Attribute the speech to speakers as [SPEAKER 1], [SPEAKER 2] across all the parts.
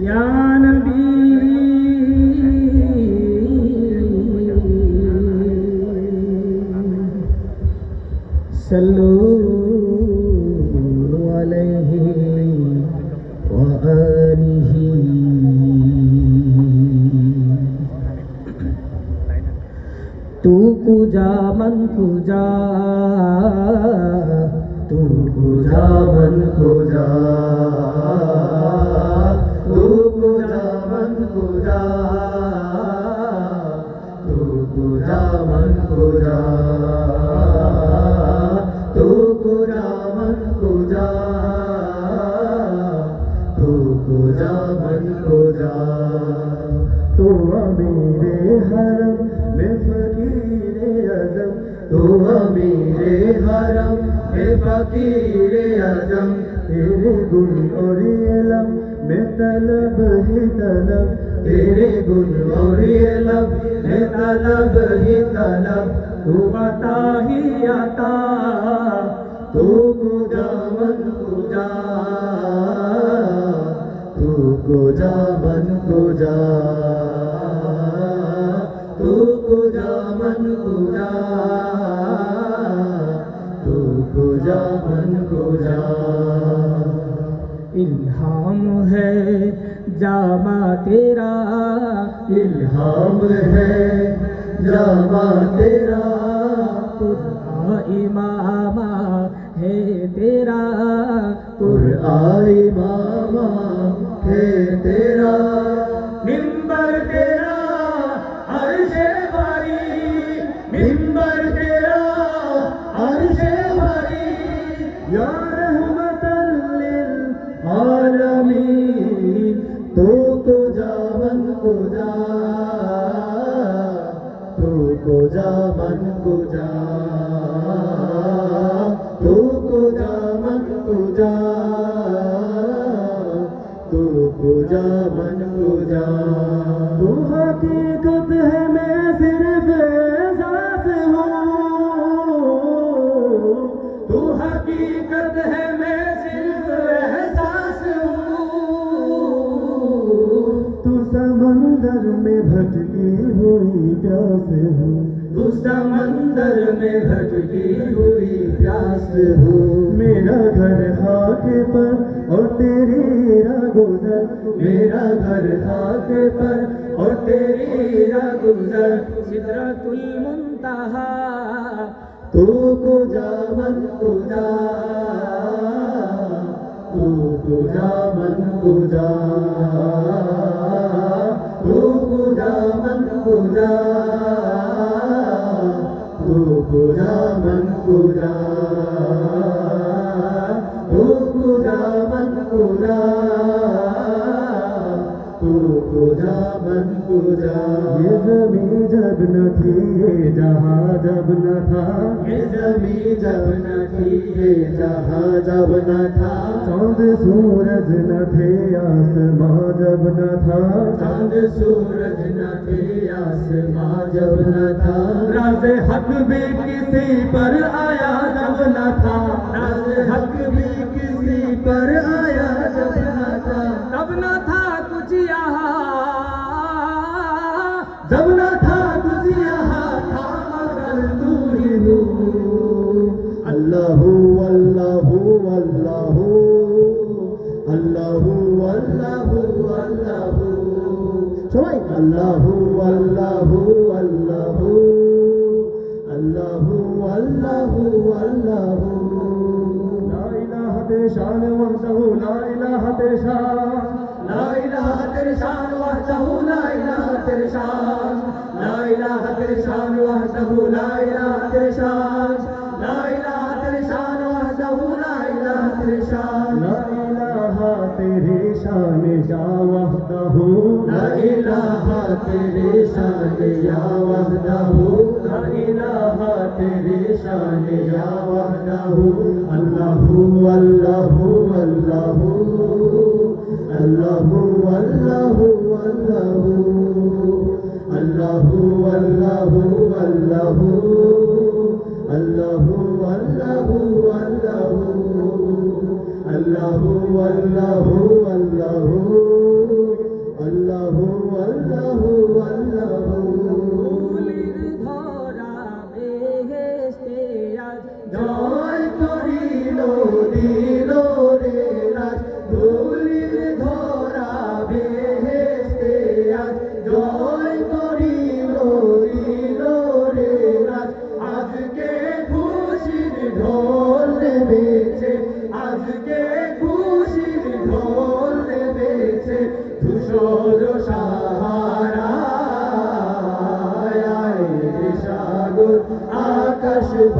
[SPEAKER 1] يا نبي صلوا عليه وآله तू पूजा मन पूजा तू पूजा मन पूजा فقیر اعظم تیرے گل اور علم میں طلب ہے طلب تیرے گل گوری لب ہے طلب ہی طلب تو عطا ہی عطا تو گجا من گجا تو گجا من گجا تو گجا من گجا تو گجا من گجا الہام ہے جامع تیرا۔ الہام ہے جامع تیرا۔ امام ہے تیرا۔ قرآن امام ہے تیرا۔ ممبر کے پوجا بن پوجا تو حقیقت ہے میں صرف ذات ہوں تو حقیقت ہے میں صرف احساس ہوں تو سمندر میں بھٹکی ہوئی پیاس ہوں تو سمندر میں بھٹکی ہوئی پیاس ہوں میرا گھر خاک پر اور تیری گزر، میرا گھر خاک پر۔ اور تیری گزر، سدرت المنتہا۔ تو کجا من جا۔ تو جا من جا۔ तू को जा मन को जा ये जमी जब न थी ये जहाँ जब न था ये जमी जब न थी ये जहाँ जब न था चांद सूरज न थे आसमां जब न था चांद सूरज न थे आसमां जब न था राज हक भी किसी पर आया जब न था राज हक भी সবাই আল্লাহু আল্লাহু আল্লাহু আল্লাহু আল্লাহু আল্লাহু। লা ইলাহা শান ওয়াহদাহু লা ইলাহা শান লা ইলাহা শান ওয়াহদাহু লা ইলাহা শান শান যা ওয়াহদাহু লা ইলাহা তেরে শান ইয়া ওয়াহদাহু লা ইলাহা তেরে শান ইয়া ওয়াহদাহু আল্লাহু আল্লাহু আল্লাহু আল্লাহু আল্লাহু আল্লাহু আল্লাহু আল্লাহু আল্লাহু আল্লাহু আল্লাহু الله الله الله الله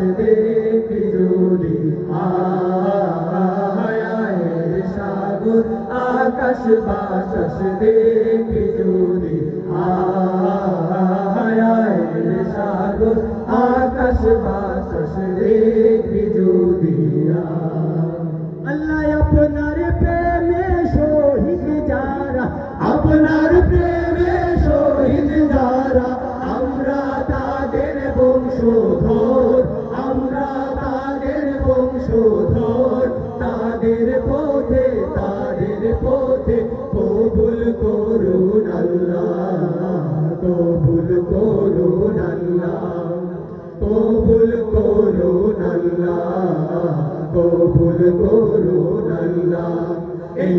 [SPEAKER 1] আসবে ফিরুলি আয়ের সাগর আকাশ বাতাস দে ফিরুলি আয়ের সাগর আ তাদের পথে তাদের পথে কবুল করুন আল্লাহ, কবুল করুন আল্লাহ, কবুল করুন আল্লাহ, কবুল করুন আল্লাহ। এই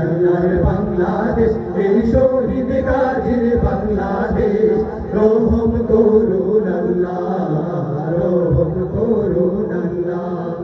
[SPEAKER 1] আল্লাহর বাংলাদেশ, এই শহীদ গাজীর বাংলাদেশ, রহম করুন আল্লাহ, রহম করুন আল্লাহ।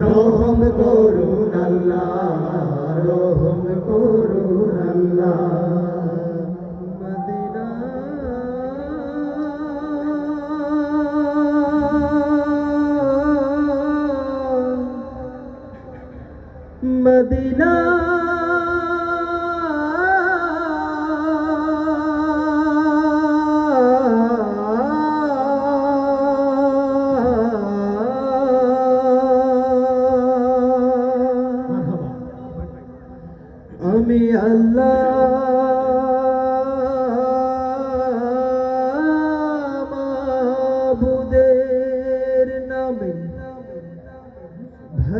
[SPEAKER 1] রহম করুন আল্লাহ রহম করুন আল্লাহ। মদিনা।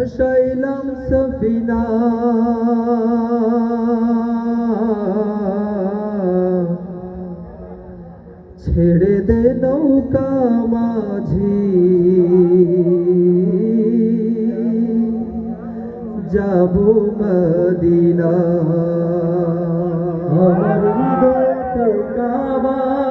[SPEAKER 1] ভাসাইলাম সফিনা। ছেড়ে দে নৌকা মাঝি। যাব মদিনা। আমার হৃদয়তে কাবা